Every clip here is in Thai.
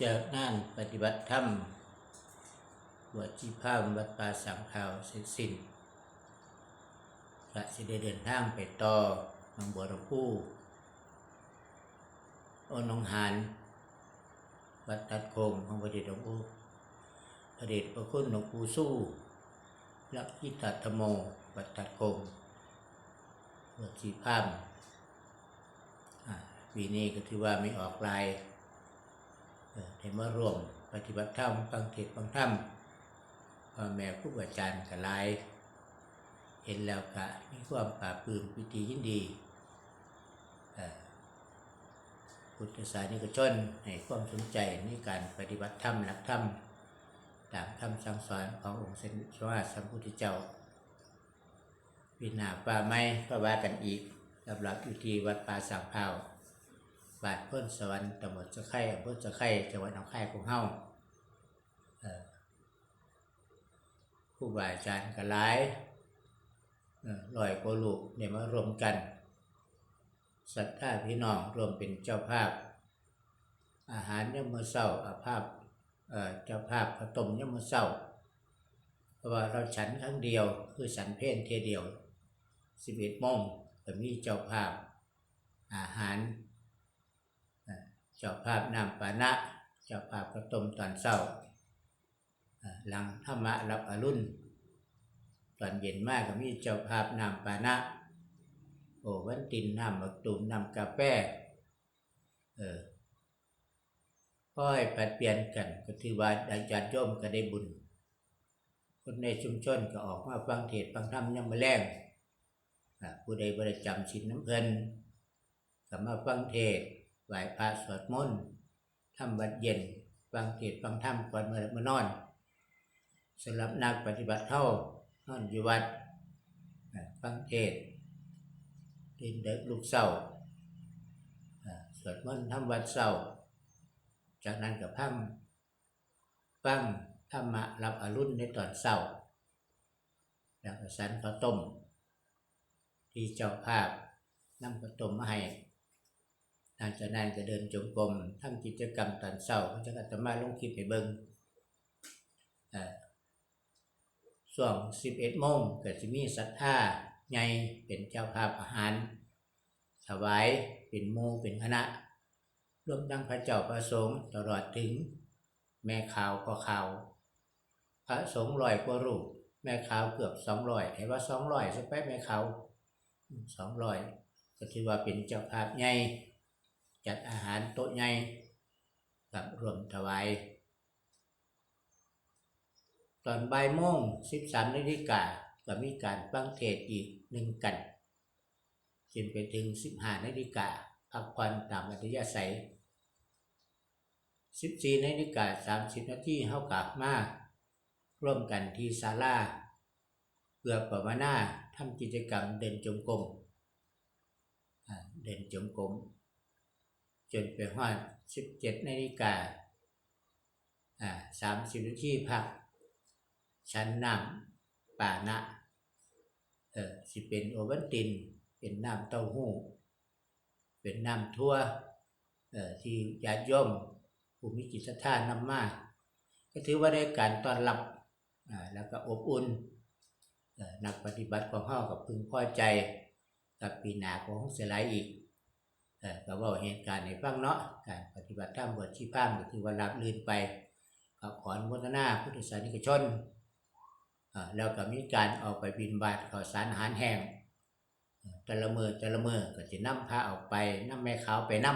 จากงานปฏิบัติธรรมบวชชีพามวัดป่าสังขาวเสร็จสิ้นก็สิได้เดินทางไปต่อหนองบัวลำพูโอหนองหานวัดตัดโคงของพระเดชหลวงปู่พระเดชพระคุณหลวงปู่สู้ลักขิตธรรมโมวัดตัดโคงบวชชีพามอ่าปีนี้ก็ถือว่าไม่ออกลาย ได้มารวมปฏิบัติธรรมฟังเทศฟังธรรมพ่อแม่ครูอาจารย์ก็หลาย เห็นแล้วก็มีความปลาปลื้มปิติยินดีพุทธศาสนิกชนให้ความสนใจในการปฏิบัติธรรมหลักธรรมตามคำสั่งสอนขององค์เด็จพระสัมพุทธเจ้า วินาป่าไม้ก็ว่ากันอีกสำหรับอยู่ที่วัดป่าสังพา บาทเพิ่นสวรรค์ตำบลจะไข่อำเภอจะไข่จังหวัดหนองคายของเฮาผู้บาอาจารย์ก็หลายเอ่อร้อยกว่าลูกเนี่ยมารวมกันศรัทธาพี่น้องรวมเป็นเจ้าภาพ อาหารยามมื้อเช้าอาภาพเจ้าภาพข้าวต้มยมมื้อเช้าเพราะว่าเราฉันครั้งเดียวคือฉันเพลเทเดียว11โมงก็มีเจ้าภาพ อาหาร จ้าภาพนำปานะ เจ้าภาพกระต้มตอนเช้า หลังธรรมะรับอรุณ ตอนเย็นมากก็มีเจ้าภาพนำปานะ โอวันตินนำมักตุ่มนำกาแฟ เออค่อยปัดเปลี่ยนกันก็ถือว่าอาจารย์โยมก็ได้บุญ คนในชุมชนก็ออกมาฟังเทศฟังธรรมยังมาแรงผู้ใดบริจำชินน้ำเพลินก็มาฟังเทศ ไหว้พระสวดมนต์ทำวัดเย็นฟังเทศฟังธรรมก่อนเมื่อเมื่อนอนสำหรับนักปฏิบัติเท่านอนอยู่วัดฟังเทศน์ดินเด็กลูกเศร้าอ่าสวดมนต์ทำวัดเศร้าจากนั้นกับพังฟังธรรมะรับอรุณในตอนเศร้าแล้วก็สันข้าวต้มที่เจ้าภาพนำข้าวต้มมาให้ หลังจากนั้นก็เดินจงกรมทำกิจกรรมตอนเช้าก็จะอาตมาลงคลิปให้เบิ่งอ่อช่วง11โมงก็จะมีศรัทธาใหญ่เป็นเจ้าภาพอาหาร ถวายเป็นหมู่เป็นคณะ รวมทั้งพระเจ้าประสงค์ตลอดถึง แม่ขาวก็ขาว พระสงฆ์ร้อยกว่ารูป แม่ขาวเกือบ200ให้ว่า200สักไปแม่ขาว200ก็ถือว่าเป็นเจ้าภาพใหญ่ จัดอาหารโต๊ะใหญ่กับรวมถวาย ตอนบ่ายโมง13นาฬิกาก็มีการฟังเทศอีกหนึ่งกันจนไปถึง 15นาฬิกาพักผ่อนตามอัธยาศัย 14นาฬิกา30นาทีเฮากลับมาร่วมกันที่ศาลาเพื่อภาวนาทำกิจกรรมเดินจงกรมเดินจงกรม จนไปฮอด17นาฬิกาอ่า30นาทีพัก ชั้นน้ำป่านะเออสิเป็นโอวัลติน เป็นน้ำเต้าหู้ เป็นน้ำทั่วเอ่อที่ญาติโยมผู้มีจิตศรัทธานำมาก็ถือว่าได้การต้อนรับอ่าแล้วก็อบอุ่นเอ่อนักปฏิบัติของเฮากับพึงพอใจกับปีหนาของเสียหลายอีก เอ่อก็เว่าเหตุการณ์ให้ฟังเนาะการปฏิบัติธรรมบวชชีพรามก็ถือว่ารับลื่นไปขอนุโมทนาพุทธศาสนิกชนเอ่อแล้วก็มีการออกไปบิณฑบาตข้าวสารอาหารแห้งต่ละเมือต่ละเมือก็จะนำพระออกไปนำแม่ขาวไปน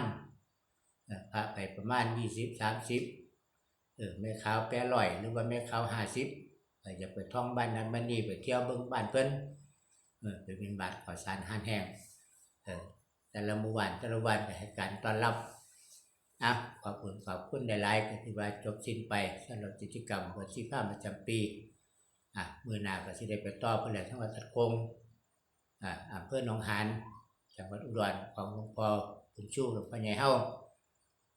ำเอ่อพระไปประมาณ20 30เออแม่ขาวแปรร้อยหรือว่าแม่ขาว50เอ่ออย่าไปท่องบ้านนั้นบ้านนี้ไปเที่ยวเบิ่งบ้านเพิ่นเออไปบิณฑบาตข้าวสารอาหารแห้งเออ แต่ละหมู่บ้านแต่ละวันก็ให้การต้อนรับอะขอบคุณขอบคุณหลายๆก็ถือว่าจบสิ้นไปสำหรับกิจกรรมวันที่ผ้าประจำปีอะมือหนาก็สิได้ไปต่อเพื่อแหล่งทั้งวัดตัดคงอะอำเภอหนองหานจังหวัดอุดรของหลวงพ่อคุณชูหลวงพ่อใหญ่เฮา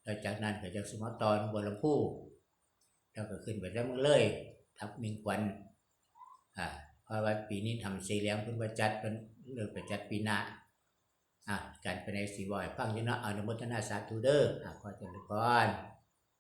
แล้วจากนั้นก็จะสมตอนบัวลำพูแล้วก็ขึ้นไปได้เมืองเลย ทับมิงควันอ่าเพราะว่าปีนี้ทำสีเหลี้ยงเพิ่นว่าจัดเป็นเลิกไปจัดปีหน้า อ่าการไปในสีบอยฟังอยู่เนาะอนุโมทนาสาธุเด้ออ่าขอเจริญพร